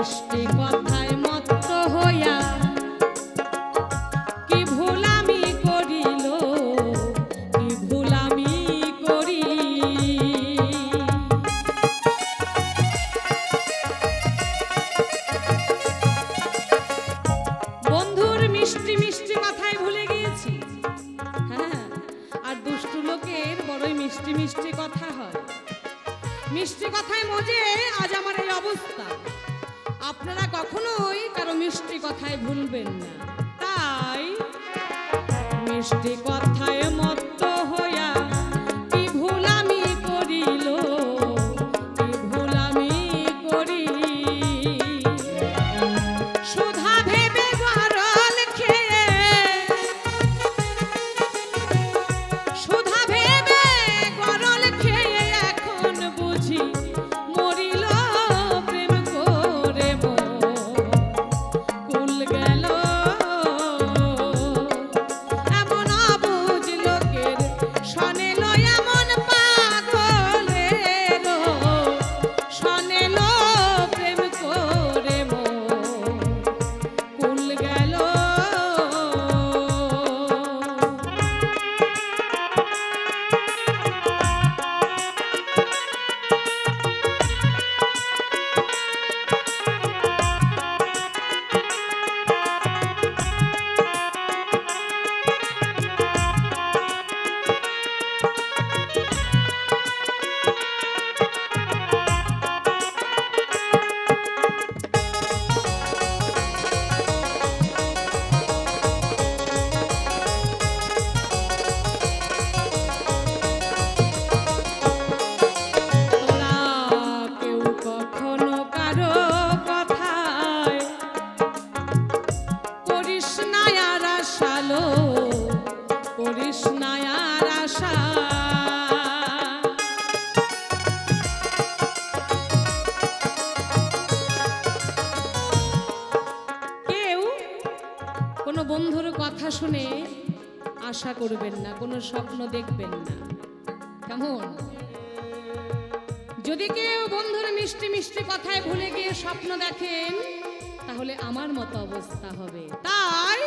মিষ্টি কথায় মত্ত হইয়া, কি ভুল আমি করিল করি? বন্ধুর মিষ্টি মিষ্টি কথায় ভুলে গিয়েছি। হ্যাঁ আর দুষ্টু লোকের বড়ই মিষ্টি মিষ্টি কথা হয়। মিষ্টি কথায় মজে আজ আমার এই অবস্থা। আপনারা কখনোই কারও মিষ্টি কথায় ভুলবেন না। তাই মিষ্টি কোনো বন্ধুর কথা শুনে আশা করবেন না, কোনো স্বপ্ন দেখবেন না। কেমন? যদি কেউ বন্ধুর মিষ্টি মিষ্টি কথায় ভুলে গিয়ে স্বপ্ন দেখেন, তাহলে আমার মতো অবস্থা হবে। তাই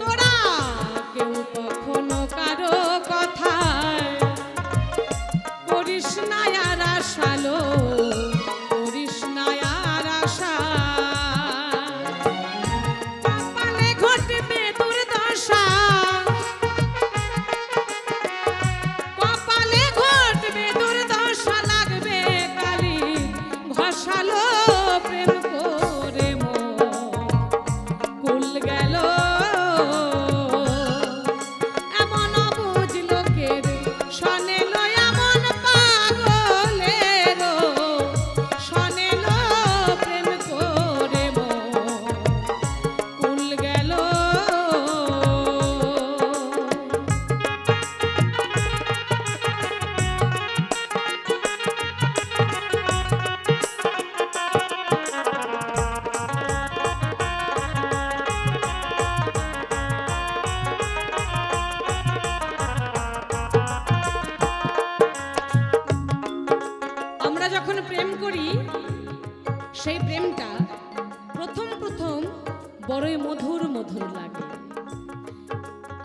তোরা কেউ কখনো কারও কথায় করিস না আর আশালো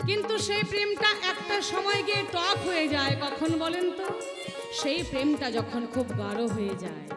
কিন্তু সেই প্রেমটা একটা সময় গিয়ে টক হয়ে যায়, কখন বলেন তো? সেই প্রেমটা যখন খুব গাঢ় হয়ে যায়।